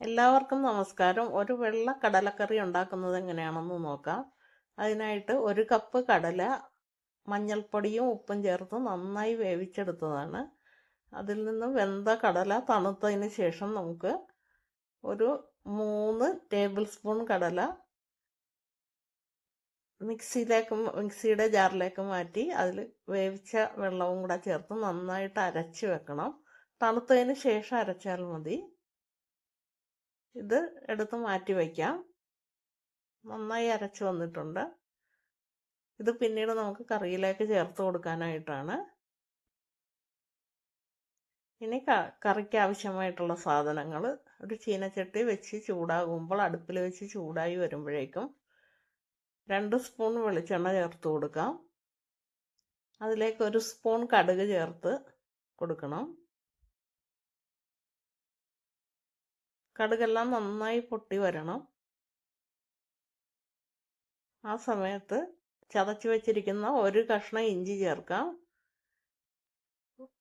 എല്ലാവർക്കും നമസ്കാരം. ഒരു വെള്ള കടലക്കറി ഉണ്ടാക്കുന്നത് എങ്ങനെയാണെന്ന് നോക്കാം. അതിനായിട്ട് ഒരു കപ്പ് കടല മഞ്ഞൾപ്പൊടിയും ഉപ്പും ചേർത്ത് നന്നായി വേവിച്ചെടുത്തതാണ്. അതിൽ നിന്ന് വെന്ത കടല തണുത്തതിന് ശേഷം നമുക്ക് ഒരു മൂന്ന് ടേബിൾ സ്പൂൺ കടല മിക്സിയിലേക്ക് മിക്സിയുടെ ജാറിലേക്ക് മാറ്റി അതിൽ വേവിച്ച വെള്ളവും കൂടെ ചേർത്ത് നന്നായിട്ട് അരച്ച് വെക്കണം. തണുത്തതിന് ശേഷം അരച്ചാൽ മതി. ഇത് എടുത്ത് മാറ്റി വയ്ക്കാം നന്നായി അരച്ച് വന്നിട്ടുണ്ട്. ഇത് പിന്നീട് നമുക്ക് കറിയിലേക്ക് ചേർത്ത് കൊടുക്കാനായിട്ടാണ്. ഇനി കറിക്ക് ആവശ്യമായിട്ടുള്ള സാധനങ്ങൾ. ഒരു ചീനച്ചട്ടി വെച്ച് ചൂടാകുമ്പോൾ അടുപ്പിൽ വെച്ച് ചൂടായി വരുമ്പോഴേക്കും രണ്ട് സ്പൂൺ വെളിച്ചെണ്ണ ചേർത്ത് കൊടുക്കാം. അതിലേക്ക് ഒരു സ്പൂൺ കടുക് ചേർത്ത് കൊടുക്കണം. കടുകെല്ലാം നന്നായി പൊട്ടി വരണം. ആ സമയത്ത് ചതച്ച് വെച്ചിരിക്കുന്ന ഒരു കഷ്ണം ഇഞ്ചി ചേർക്കാം.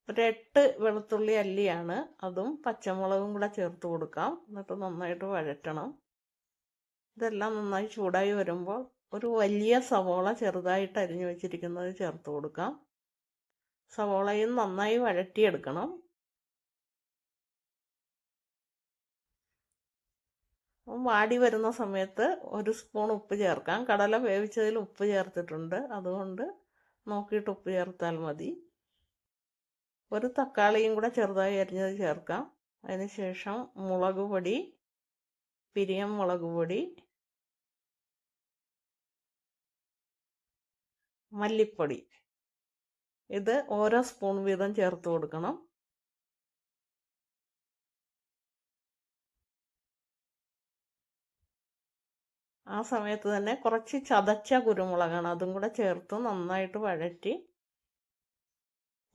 ഒരു എട്ട് വെളുത്തുള്ളി അല്ലിയാണ്. അതും പച്ചമുളകും കൂടെ ചേർത്ത് കൊടുക്കാം. എന്നിട്ട് നന്നായിട്ട് വഴറ്റണം. ഇതെല്ലാം നന്നായി ചൂടായി വരുമ്പോൾ ഒരു വലിയ സവോള ചെറുതായിട്ട് അരിഞ്ഞു വെച്ചിരിക്കുന്നത് ചേർത്ത് കൊടുക്കാം. സവോളയും നന്നായി വഴറ്റിയെടുക്കണം. വാടി വരുന്ന സമയത്ത് ഒരു സ്പൂൺ ഉപ്പ് ചേർക്കാം. കടല വേവിച്ചതിൽ ഉപ്പ് ചേർത്തിട്ടുണ്ട്. അതുകൊണ്ട് നോക്കിയിട്ട് ഉപ്പ് ചേർത്താൽ മതി. ഒരു തക്കാളിയും കൂടെ ചെറുതായി അരിഞ്ഞത് ചേർക്കാം. അതിനുശേഷം മുളക് പൊടി പിരിയം മുളക് പൊടി മല്ലിപ്പൊടി. ഇത് ഓരോ സ്പൂൺ വീതം ചേർത്ത് കൊടുക്കണം. ആ സമയത്ത് തന്നെ കുറച്ച് ചതച്ച കുരുമുളകാണ്. അതും കൂടെ ചേർത്ത് നന്നായിട്ട് വഴറ്റി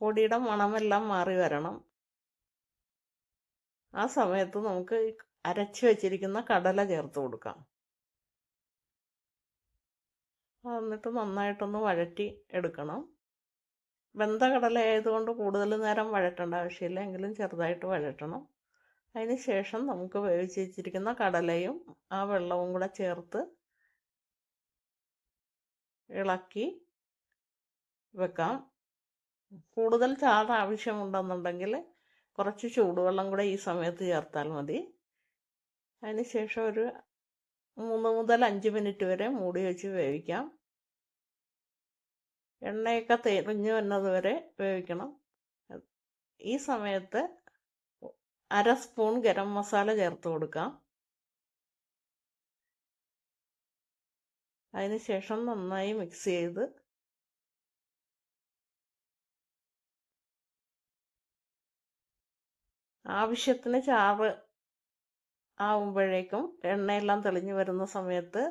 പൊടിയുടെ മണമെല്ലാം മാറി വരണം. ആ സമയത്ത് നമുക്ക് അരച്ച് വെച്ചിരിക്കുന്ന കടല ചേർത്ത് കൊടുക്കാം. എന്നിട്ട് നന്നായിട്ടൊന്ന് വഴറ്റി എടുക്കണം. വെന്ത കടല ആയതുകൊണ്ട് കൂടുതൽ നേരം വഴറ്റേണ്ട ആവശ്യമില്ല. എങ്കിലും ചെറുതായിട്ട് വഴറ്റണം. അതിന് ശേഷം നമുക്ക് വേവിച്ച് വെച്ചിരിക്കുന്ന കടലയും ആ വെള്ളവും കൂടെ ചേർത്ത് ഇളക്കി വെക്കാം. കൂടുതൽ ചാറ് ആവശ്യമുണ്ടെന്നുണ്ടെങ്കിൽ കുറച്ച് ചൂടുവെള്ളം കൂടെ ഈ സമയത്ത് ചേർത്താൽ മതി. ശേഷം ഒരു മൂന്ന് മുതൽ അഞ്ച് മിനിറ്റ് വരെ മൂടി വെച്ച് വേവിക്കാം. എണ്ണയൊക്കെ തെളിഞ്ഞു വന്നത് വരെ വേവിക്കണം. ഈ സമയത്ത് അര സ്പൂൺ ഗരം മസാല ചേർത്ത് കൊടുക്കാം. അതിനുശേഷം നന്നായി മിക്സ് ചെയ്ത് ആവശ്യത്തിന് ചാറ് ആവുമ്പോഴേക്കും എണ്ണയെല്ലാം തെളിഞ്ഞു വരുന്ന സമയത്ത്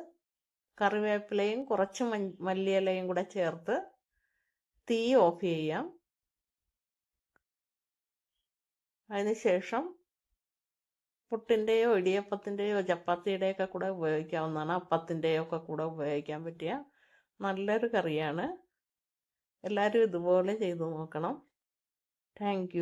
കറിവേപ്പിലയും കുറച്ച് മല്ലിയിലയും കൂടെ ചേർത്ത് തീ ഓഫ് ചെയ്യാം. അതിനുശേഷം പുട്ടിന്റെയോ ഇടിയപ്പത്തിന്റെയോ ചപ്പാത്തിയുടെയൊക്കെ കൂടെ ഉപയോഗിക്കാവുന്നതാണ്. അപ്പത്തിന്റെയോ ഒക്കെ കൂടെ ഉപയോഗിക്കാൻ പറ്റിയ നല്ലൊരു കറിയാണ്. എല്ലാവരും ഇതുപോലെ ചെയ്തു നോക്കണം. താങ്ക്